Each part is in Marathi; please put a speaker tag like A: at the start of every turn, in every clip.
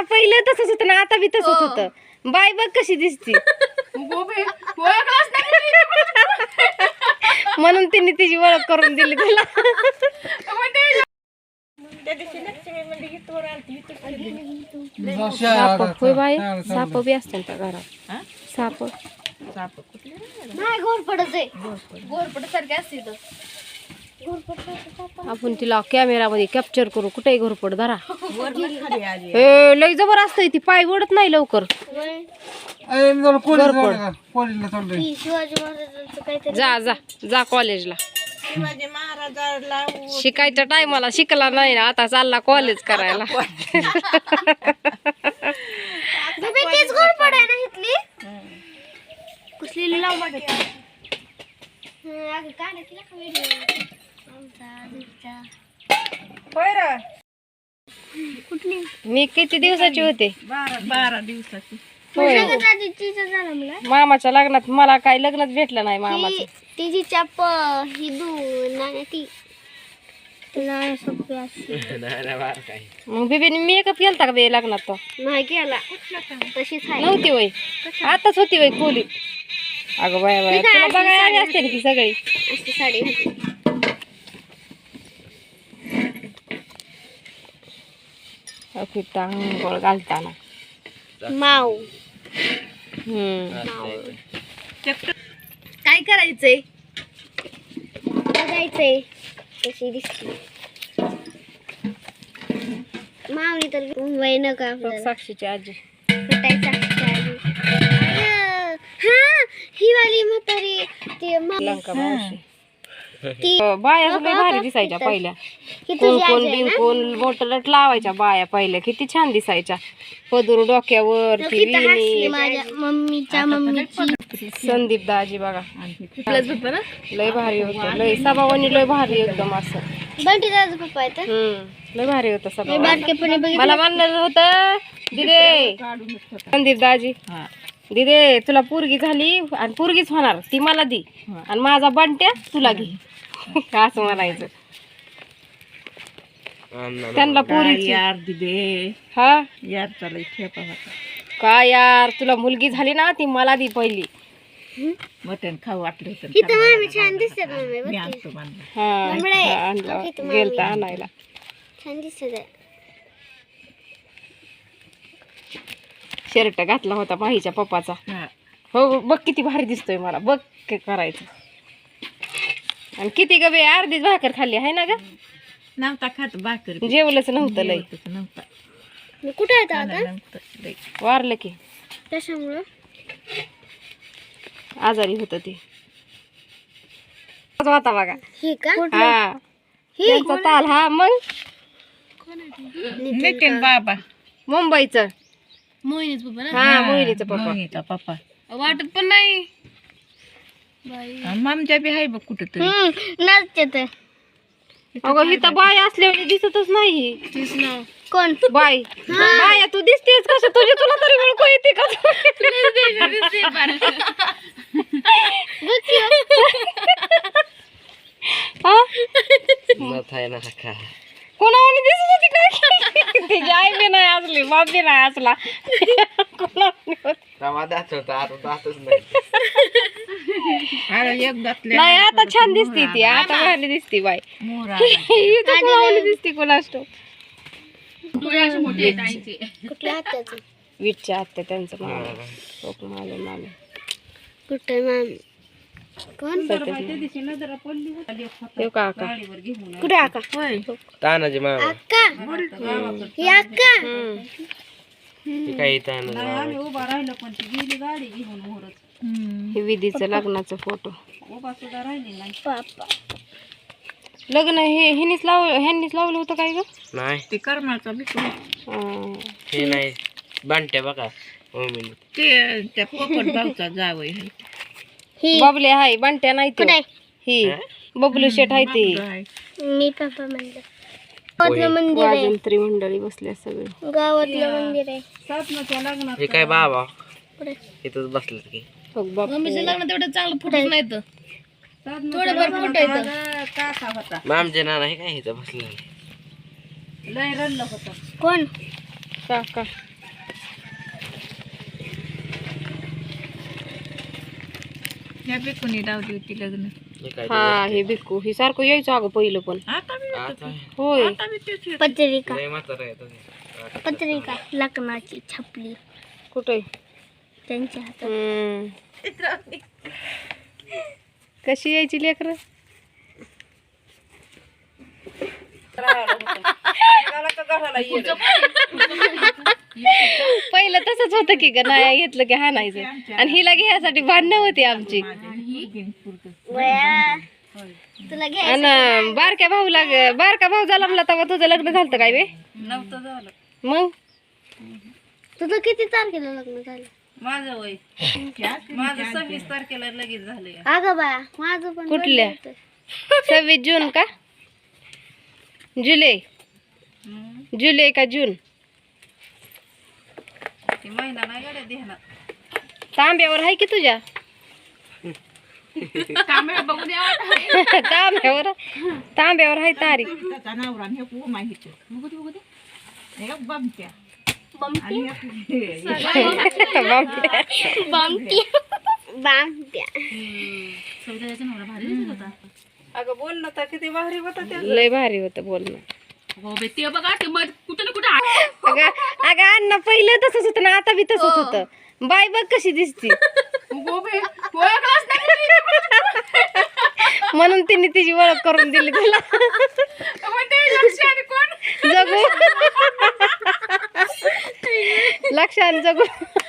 A: आता पहिलं तसंच होतं ना आता बी तसंच होतं. बाय बघ कशी दिसती.
B: गोबे ओळखलाच नाही
A: म्हणून तिने तिची ओळख करून दिली तुला. साप होय बाय साप बी असतात का घरात. साप.
C: नाही घोरपडच आहे.
B: गोरपट सारखे असते.
A: आपण तिला कॅमेरामध्ये कॅप्चर करू. कुठेही घोरपड धरा. ए लय जबर असतंय ती. पाय ओढत नाही लवकर.
C: ही
A: जा जा. जा कॉलेजला शिकायच्या टायमाला शिकला नाही ना. आता चालला कॉलेज करायला.
C: कुठली?
A: मी किती दिवसाची होते?
B: बारा दिवसाची.
A: होय.
C: दादीचीच झालं मला
A: मामाच्या लग्नात मला काही लग्नच भेटलं नाही
C: ती
A: मामाचं
C: तिची चाप ही दू नाही ती. तुला सोपी असते
A: मग बेबीने मेकअप केलता का बे लग्नात तो?
C: नाही केला तशीच आहे.
A: नव्हती वय. आताच होती वय खोलीत अगं बाया बाया तुला बघायला आली असते ना ती सगळी.
C: अशी साडी घातली
A: अखित आंघोळ घालताना.
C: माऊ
A: हम्म.
B: काय करायचंय?
C: बघायचंय कशी दिसते. माऊली तर वय नका
A: साक्षीची आजी.
C: हा ही वाली म्हातारी ती
A: लंका मावशी. बाया लय भारी दिसायच्या पहिल्या.
C: ही
A: कोण कोण
C: आजी आहे
A: बिन
C: ना?
A: कोण मोटरट लावायच्या बाया पहिल्या. किती छान दिसायच्या. पदूर डोक्यावर संदीप दाजी बघा. लय भारी होतं. लय सभावानी लय भारी एकदम असं. लय भारी होतं सभा मला म्हणलं होतं दिदे संदीप दाजी दिदे तुला पोरगी झाली आणि पोरगीच होणार. ती मला दी. आणि माझा बंट्या तुला घे असं म्हणायचं. त्यांना पोरीची.
B: यार दिदे?
A: हा?
B: यार चालय ठेपा होता
A: काय यार तुला मुलगी झाली ना ती मला दी पहिली.
B: मटण खाऊ वाटलं होतं
C: छान
B: मी
C: की.
B: आणतो बांधलं
A: हा
C: तुम्हाला
A: गेलता आणायला.
C: छान दिसत
A: शर्ट घातला होता माहीच्या पप्पाचा.
B: हा.
A: हो बघ किती भारी दिसतोय मला बघ काय करायचं. आणि किती ग बे अर्धीच भाकर खाल्ली आहे ना ग?
B: नव्हता खात भाकर.
A: जेवलंच नव्हतं लय
B: जेवतच नव्हता.
C: मी कुठे
B: नव्हतं लय.
A: वारलं की.
C: कशामुळं?
A: आजारी होत ते. होता बघा.
C: हे का?
A: हा. त्यांचा ताल हा मग?
B: नितीन बाबा.
A: मुंबईचं.
B: मोहिनीच पप्पा
A: हा मोहिनीचं पप्पा.
B: मोहिनीचा पप्पा.
A: वाटत पण नाही.
B: मामच्या बी आहे बघ कुठं तरी.
C: हम्म नाचते
A: अगं बाय असल्यावर दिसतच नाही.
C: कोण?
A: बाय बाया तू दिसतेस कसं तुझी तुला तरी ओळखू येते का? हा? कोणावर दिसत होती काय? तिची आई बी नाही असली बाप बी नाही असला. होती? नाही आता छान दिसते ती आता भारी दिसते बाय.
B: मोर
A: इथं कोणावर दिसते कोणाष्ट वीटच्या आत्या त्यांचं मामा लोक माले मामे
C: कुठे कोण?
A: काका.
C: कुठे आका
D: तानाजी मामा.
C: अक्का. ही अक्का.
B: उभा राहिलं पण ती गेली गाडी घेऊन
A: हे विधीचं लग्नाचं फोटो
B: उभा सुद्धा राहिली नाही.
C: पापा
A: लग्न हे ह्यांनीच लाव ह्यांनीच लावलं होतं काय ग?
D: नाही.
B: ते कर्माचा.
A: अं,
D: हे. नाही. बांट्या बघा. मम्मीने
B: ते त्या पोपट भाऊचा.
C: ही.
A: बाबले हाय बंट्या नाही तो.
C: कुठे?
A: ही. बबलू शेठ आहे ते?
C: मी पापा म्हणलं गावातलं मंदिर आहे.
A: वाजंत्री मंडळी बसल्या सगळे.
C: गावातलं मंदिर आहे.
D: हे काय बाबा? इथंच बसलेत की.
A: मम्मीचं
B: ना चांगलं नाही तर. फुटायचं
D: काय इथं
B: बसले
C: कोण?
A: काका.
B: होती लग्न.
D: हा
A: हे भिक्कू सारखं यायचं अगं पहिलं पण. होय.
C: पत्रिका. पत्रिका. लग्नाची छपली.
A: कुठे
C: त्यांच्या हातात.
A: कशी यायची लेकर? पहिलं तसंच होतं की ग नाही घेतलं की हाणायचं. आणि हिला घ्यायसाठी भांडणं होती आमची.
C: तुला
A: आणि बारक्या भाऊला बारका भाऊ झाला म्हणला तेव्हा तुझं लग्न झालं काय बे?
B: नव्हतं झालं.
A: मग?
C: तुझं किती तारखेला लग्न झालं?
B: माझं वय. माझं सव्वीस तारखेला लगेच झालंय.
C: अगं बाया माझं पण
A: कुठल्या?
C: birthday होतं.
A: सव्वीस जून का? जुलै.
B: हम्म.
A: जुलै का जून?
B: ते महिना नाही गाड्या ध्यानात
A: तांब्यावर आहे की तुझ्या?
B: कामेळ बघून
A: तांब्यावर? तांब्यावर आहे तारीख.
B: त्याचा नवरा माहिती. बघू दे बघू दे. हे
A: अगं बोल ना तर किती भारी होता लय भारी होतं बोलणं
B: हो बे ते बघा ते कुठं ना कुठं
A: अगं अगं अण्णा पहिलं तसंच होतं ना आता बी तसंच होतं. बाय बघ कशी दिसती.
B: नाही
A: म्हणून तिने तिची ओळख करून दिली तुला. जगू. लक्षात जगू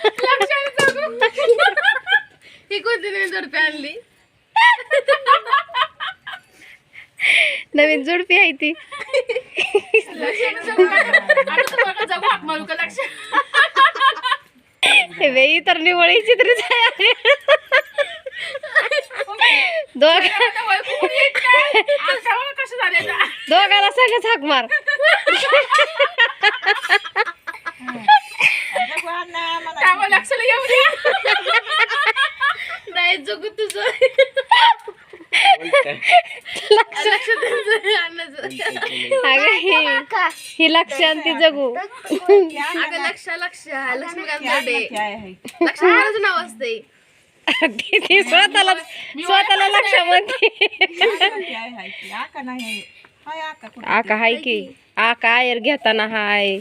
B: लक्ष आणि जगू ही कोणती नवीन रुपये आणली?
A: नवीन जोडपी आहे ती. बाई तर आहे
B: झालंय का.
A: दोघाला सगळंच हाक मार.
B: लक्षाला येऊ द्या नाही जगू तुझं. लक्ष तुझं अन्नाचं.
A: अगं ही ही लक्ष आणि ती जगू.
B: अगं लक्ष लक्ष. लक्ष्मीकांत बेर्डे. लक्ष्मीकांतचं नाव असते
A: ती ती स्वतःला स्वतःला लक्ष म्हणते. आका हाय की. आका आयर घेताना हाय.